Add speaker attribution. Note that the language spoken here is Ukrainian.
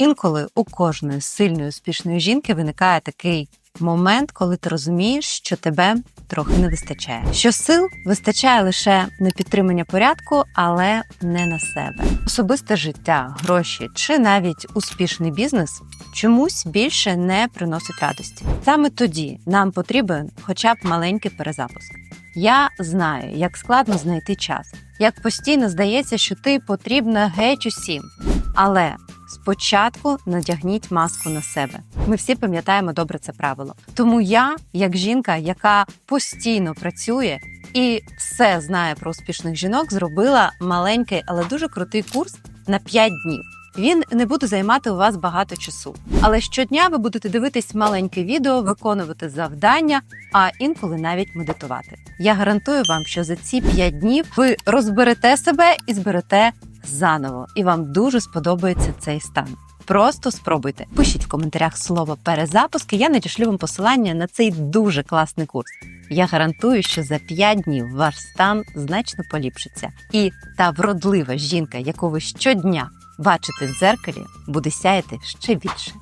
Speaker 1: Інколи у кожної сильної успішної жінки виникає такий момент, коли ти розумієш, що тебе трохи не вистачає. Що сил вистачає лише на підтримання порядку, але не на себе. Особисте життя, гроші чи навіть успішний бізнес чомусь більше не приносить радості. Саме тоді нам потрібен хоча б маленький перезапуск. Я знаю, як складно знайти час, як постійно здається, що ти потрібна геть усім. Але спочатку надягніть маску на себе. Ми всі пам'ятаємо добре це правило. Тому я, як жінка, яка постійно працює і все знає про успішних жінок, зробила маленький, але дуже крутий курс на 5 днів. Він не буде займати у вас багато часу, але щодня ви будете дивитись маленьке відео, виконувати завдання, а інколи навіть медитувати. Я гарантую вам, що за ці 5 днів ви розберете себе і зберете заново, і вам дуже сподобається цей стан. Просто спробуйте. Пишіть в коментарях слово перезапуск, і я надішлю вам посилання на цей дуже класний курс. Я гарантую, що за 5 днів ваш стан значно поліпшиться, і та вродлива жінка, яку ви щодня бачите в дзеркалі, буде сяяти ще більше.